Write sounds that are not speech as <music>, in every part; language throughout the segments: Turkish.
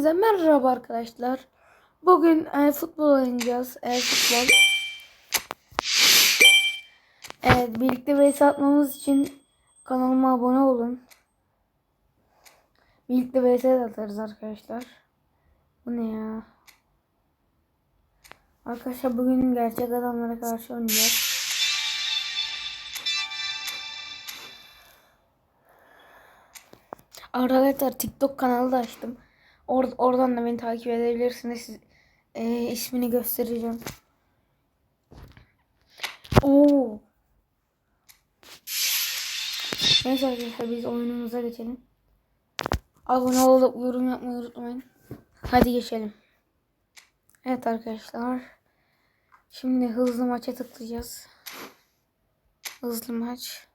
Size merhaba arkadaşlar. Bugün e, futbol oynayacağız. E, futbol. Evet, birlikte vs atmamız için kanalıma abone olun. Birlikte vs atarız arkadaşlar. Bu ne ya? Arkadaşlar bugün gerçek adamlara karşı oynayacağız. Arkadaşlar TikTok kanalı da açtım. Or oradan da beni takip edebilirsiniz. Siz, e, ismini göstereceğim. Oo. Neyse arkadaşlar biz oyunumuza geçelim. Abone olup yorum yapmayı unutmayın. Hadi geçelim. Evet arkadaşlar. Şimdi hızlı maça tıklayacağız. Hızlı maç.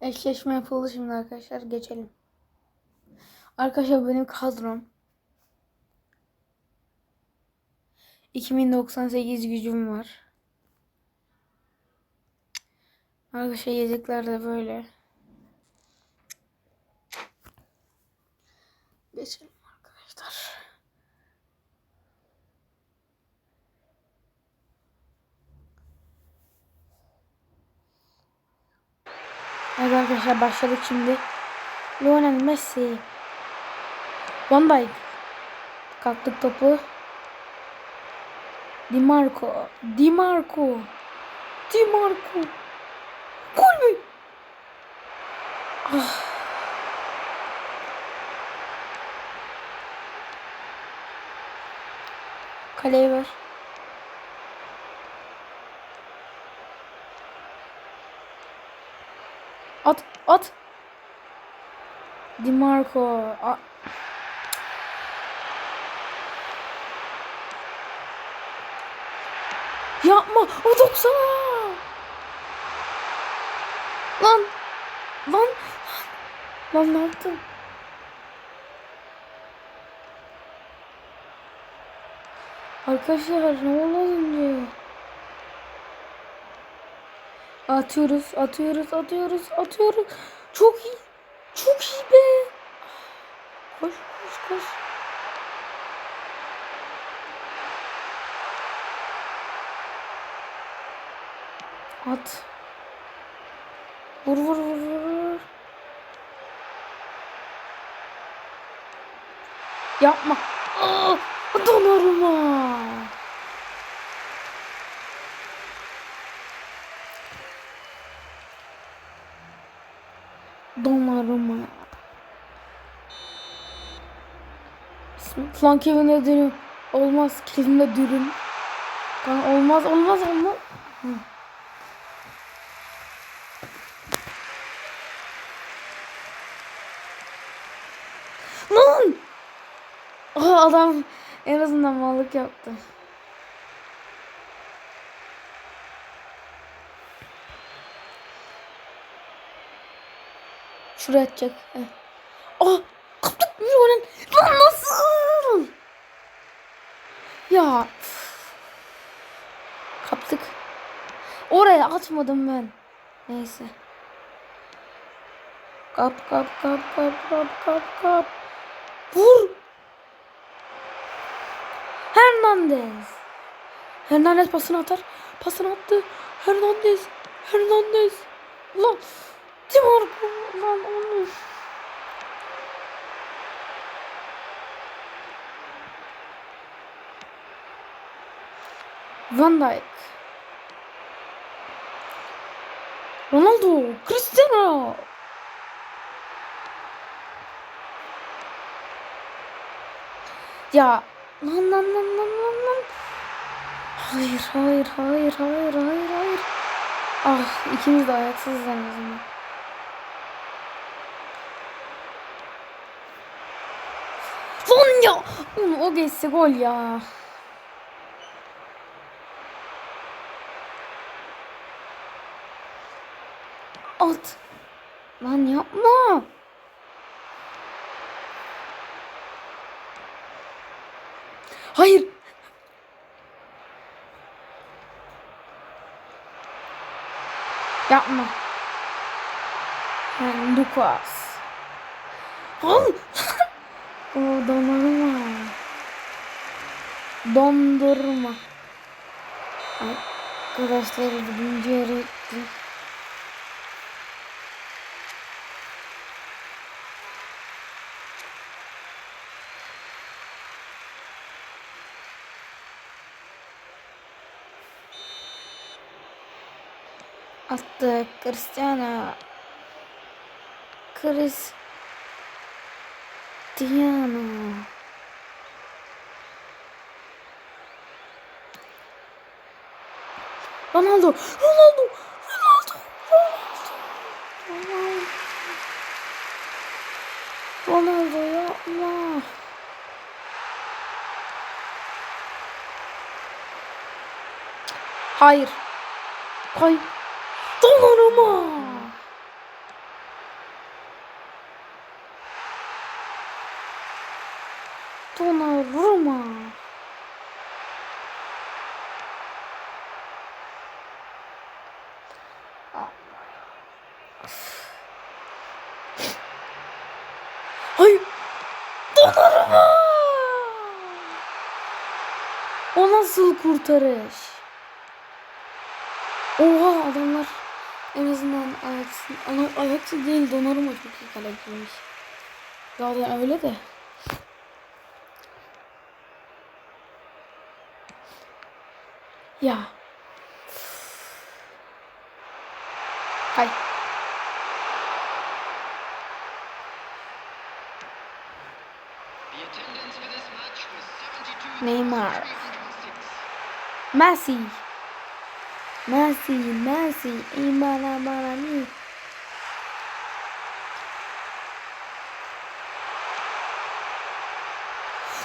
Eşleşme yapıldı şimdi arkadaşlar. Geçelim. Arkadaşlar benim kadrom. 2098 gücüm var. Arkadaşlar yedekler de böyle. Geçelim arkadaşlar. Evet arkadaşlar başladık şimdi. Lionel Messi. Van Dijk. Kaptık topu. Di Marco. Di Marco. Di Marco. Gol mü? Ah. Kaleye ver. At, at. Di Marco. A- Yapma. O 90. Lan. Lan. Lan ne yaptın? Arkadaşlar ne oldu önce? Atıyoruz, atıyoruz, atıyoruz, atıyoruz. Çok iyi. Çok iyi be. Koş, koş, koş. At. Vur, vur, vur, vur. Yapma. Aa, Donnarumma. Donnarumma. Lan Kevin'e dönüm. Olmaz. Kevin'e dürüm. Olmaz olmaz olmaz. Hı. Lan! Aa, adam en azından mallık yaptı. Şuraya atacak. Heh. Aa! Kaptık bir oyun. Lan nasıl? Ya. Kaptık. Oraya atmadım ben. Neyse. Kap kap kap kap kap kap kap. Vur. Hernandez. Hernandez pasını atar. Pasını attı. Hernandez. Hernandez. Lan. Di Marco. Lan onu. Van Dijk. Ronaldo. Cristiano. Ya lan lan lan lan lan lan. Hayır hayır hayır hayır hayır hayır. Ah ikimiz de ayaksızız en azından. Lan ya. Oğlum, o geçse gol ya. At. Lan yapma. Hayır. Yapma. Yani Lucas. Al. <laughs> o dondurma. Dondurma. Arkadaşlar birinci yere Attı Cristiano. Cristiano. Ronaldo. Ronaldo. Ronaldo. Ronaldo. Ronaldo yapma. Hayır. Hayır. Donnarumma. Donnarumma. Hayır. Donnarumma. O nasıl kurtarış? Oha adamlar ayaksız, ana, ayaksız değil Donnarumma çok iyi kaleciymiş. Zaten öyle de. Ya. Hay. Neymar. Messi. Messi, Messi, imana bana ni.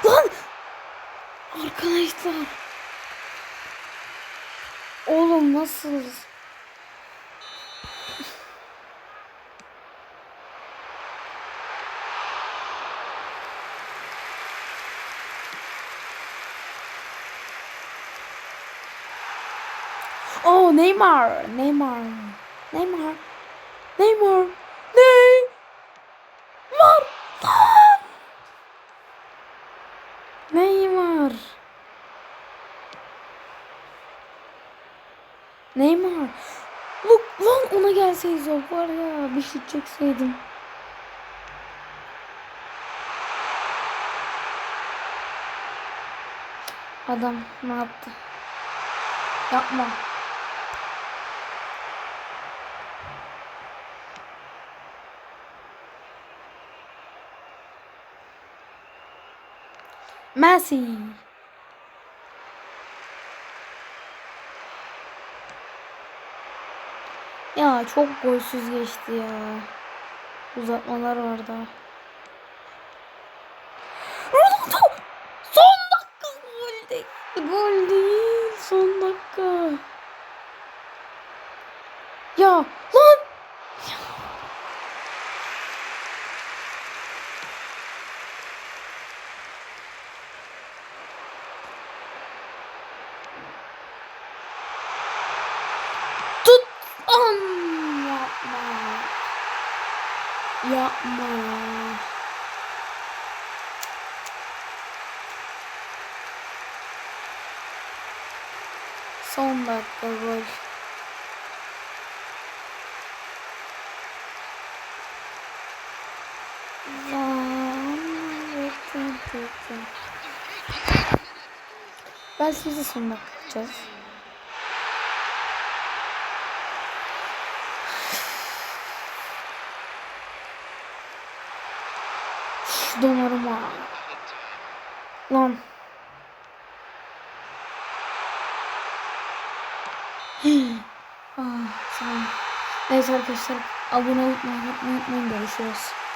Lan! Arkadaşlar. Oğlum nasıl? Oh Neymar, Neymar, Neymar, Neymar, Neymar, Neymar, Neymar. Look lan ona gelseydi o var ya bir şut çekseydim. Adam ne yaptı? Yapma. Messi. Ya çok golsüz geçti ya. Uzatmalar var daha. Son dakika gol değil. Gol değil. Son dakika. Ya lan! Tut! An! Yapma. Yapma. Son dakika gol. Ben size son dakika Donarıma. Lan. <gasps> ah, tamam. Neyse arkadaşlar abone olmayı unutmayın. Görüşürüz.